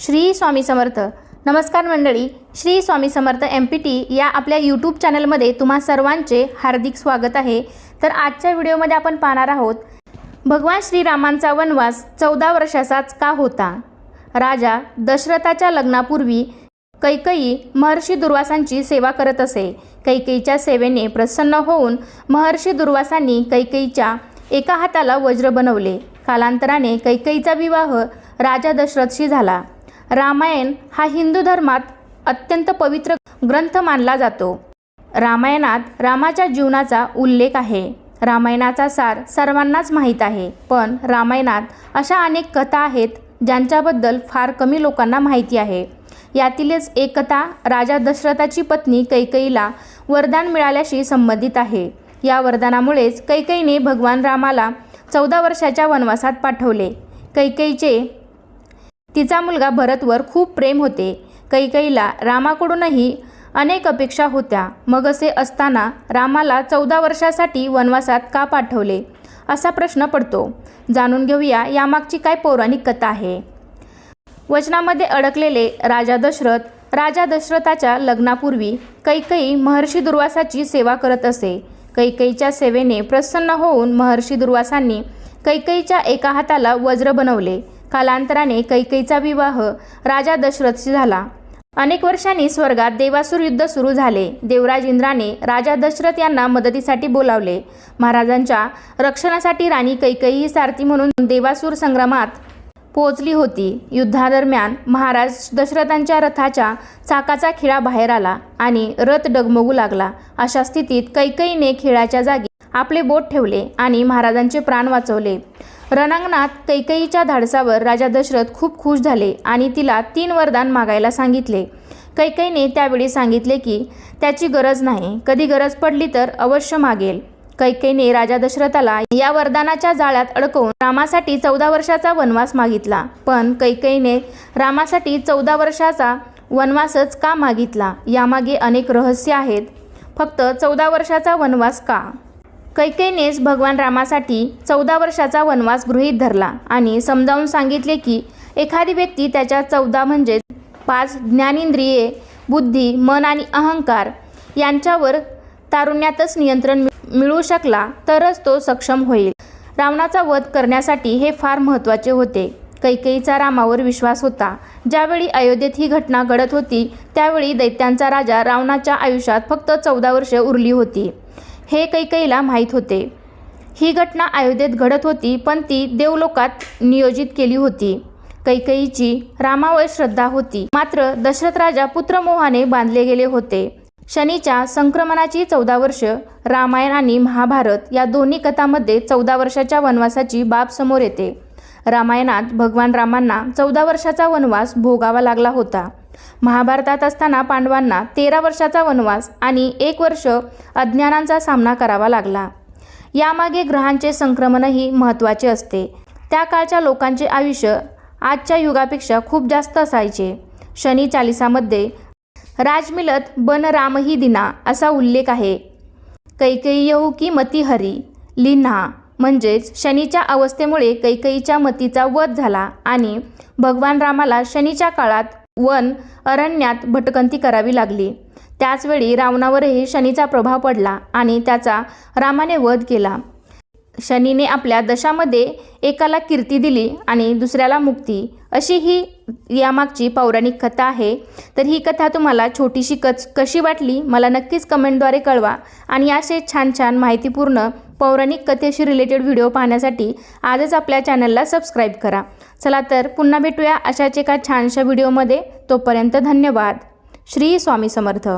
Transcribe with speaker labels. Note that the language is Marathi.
Speaker 1: श्री स्वामी समर्थ. नमस्कार मंडळी Shri Swami Samarth M P T या आपल्या यूट्यूब चॅनलमध्ये तुम्हा सर्वांचे हार्दिक स्वागत आहे. तर आजच्या व्हिडिओमध्ये आपण पाहणार आहोत भगवान श्रीरामांचा वनवास चौदा वर्षाचाच का होता? राजा दशरथाच्या लग्नापूर्वी कैकई महर्षी दुर्वासांची सेवा करत असे. कैकेयीच्या सेवेने प्रसन्न होऊन महर्षी दुर्वासांनी कैकेयीच्या एका हाताला वज्र बनवले. कालांतराने कैकेयीचा विवाह राजा दशरथशी झाला. रामायण हा हिंदू धर्मात अत्यंत पवित्र ग्रंथ मानला जातो. रामायणात रामाच्या जीवनाचा उल्लेख आहे. रामायणाचा सार सर्वांनाच माहीत आहे पण रामायणात अशा अनेक कथा आहेत ज्यांच्याबद्दल फार कमी लोकांना माहिती आहे. यातीलच एक कथा राजा दशरथाची पत्नी कैकईला वरदान मिळाल्याशी संबंधित आहे. या वरदानामुळेच कैकेयीने भगवान रामाला चौदा वर्षाच्या वनवासात पाठवले. कैकईचे तिचा मुलगा भरतवर खूप प्रेम होते. कैकईला रामाकडूनही अनेक अपेक्षा होत्या. मग असे असताना रामाला चौदा वर्षासाठी वनवासात का पाठवले? असा प्रश्न पडतो. जाणून घेऊया यामागची काय पौराणिक कथा आहे. वचनामध्ये अडकलेले राजा दशरथ राजा दशरथाच्या लग्नापूर्वी कैकई महर्षी दुर्वासाची सेवा करत असे. कैकईच्या सेवेने प्रसन्न होऊन महर्षी दुर्वासांनी कैकेयीच्या एका हाताला वज्र बनवले. कालांतराने कैकेयीचा विवाह राजा दशरथशी झाला. अनेक वर्षांनी स्वर्गात देवासूर युद्ध सुरू झाले. देवराज इंद्राने राजा दशरथ यांना मदतीसाठी बोलावले. महाराजांच्या रक्षणासाठी राणी कैकेयी ही सारथी म्हणून देवासूर संग्रामात पोहोचली होती. युद्धादरम्यान महाराज दशरथांच्या रथाच्या चाकाचा खिळा बाहेर आला आणि रथ डगमगू लागला. अशा स्थितीत कैकईने खिळाच्या जागी आपले बोट ठेवले आणि महाराजांचे प्राण वाचवले. रणांगणात कैकेयीच्या धाडसावर राजा दशरथ खूप खुश झाले आणि तिला तीन वरदान मागायला सांगितले. कैकेयीने त्यावेळी सांगितले की त्याची गरज नाही. कधी गरज पडली तर अवश्य मागेल. कैकेयीने राजा दशरथाला या वरदानाच्या जाळ्यात अडकवून रामासाठी चौदा वर्षाचा वनवास मागितला. पण कैकेयीने रामासाठी चौदा वर्षाचा वनवासच का मागितला? यामागे अनेक रहस्य आहेत. फक्त चौदा वर्षाचा वनवास का? कैकेयीनेच भगवान रामासाठी चौदा वर्षाचा वनवास गृहीत धरला आणि समजावून सांगितले की एखादी व्यक्ती त्याच्या चौदा म्हणजे पाच ज्ञानेंद्रिये बुद्धी मन आणि अहंकार यांच्यावर तारुण्यातच नियंत्रण मिळू शकला तरच तो सक्षम होईल. रावणाचा वध करण्यासाठी हे फार महत्त्वाचे होते. कैकेयीचा रामावर विश्वास होता. ज्यावेळी अयोध्येत ही घटना घडत होती त्यावेळी दैत्यांचा राजा रावणाच्या आयुष्यात फक्त चौदा वर्षे उरली होती. हे कैकईला माहीत होते. ही घटना अयोध्येत घडत होती पण ती देवलोकात नियोजित केली होती. कैकईची रामावर श्रद्धा होती. मात्र दशरथ राजा पुत्रमोहाने बांधले गेले होते. शनीच्या संक्रमणाची चौदा वर्ष रामायण आणि महाभारत या दोन्ही कथांमध्ये चौदा वर्षाच्या वनवासाची बाब समोर येते. रामायणात भगवान रामांना चौदा वर्षाचा वनवास भोगावा लागला होता. महाभारतात असताना पांडवांना तेरा वर्षाचा वनवास आणि एक वर्ष अज्ञानांचा सामना करावा लागला. यामागे ग्रहांचे संक्रमणही महत्त्वाचे असते. त्या काळच्या लोकांचे आयुष्य आजच्या युगापेक्षा खूप जास्त असायचे. शनी चालिसामध्ये राजमिलत बन रामही दिना असा उल्लेख आहे. कैकेयी येऊ की मती हरी लिन्हा म्हणजेच शनीच्या अवस्थेमुळे कैकेयीच्या मतीचा वध झाला आणि भगवान रामाला शनीच्या काळात वन अरण्यात भटकंती करावी लागली. त्याचवेळी रावणावरही शनीचा प्रभाव पडला आणि त्याचा रामाने वध केला. शनीने आपल्या दशामध्ये एकाला कीर्ती दिली आणि दुसऱ्याला मुक्ती. अशी ही यामागची पौराणिक कथा आहे. तर ही कथा तुम्हाला छोटीशी कच कशी वाटली? मला नक्कीच कमेंटद्वारे कळवा आणि असे छान छान माहितीपूर्ण पौराणिक कथेशी रिलेटेड व्हिडिओ पाहण्यासाठी आजच आपल्या चॅनलला सबस्क्राईब करा. चला तर पुन्हा भेटूया अशाच एका छानशा व्हिडिओमध्ये तोपर्यंत धन्यवाद. श्री स्वामी समर्थ.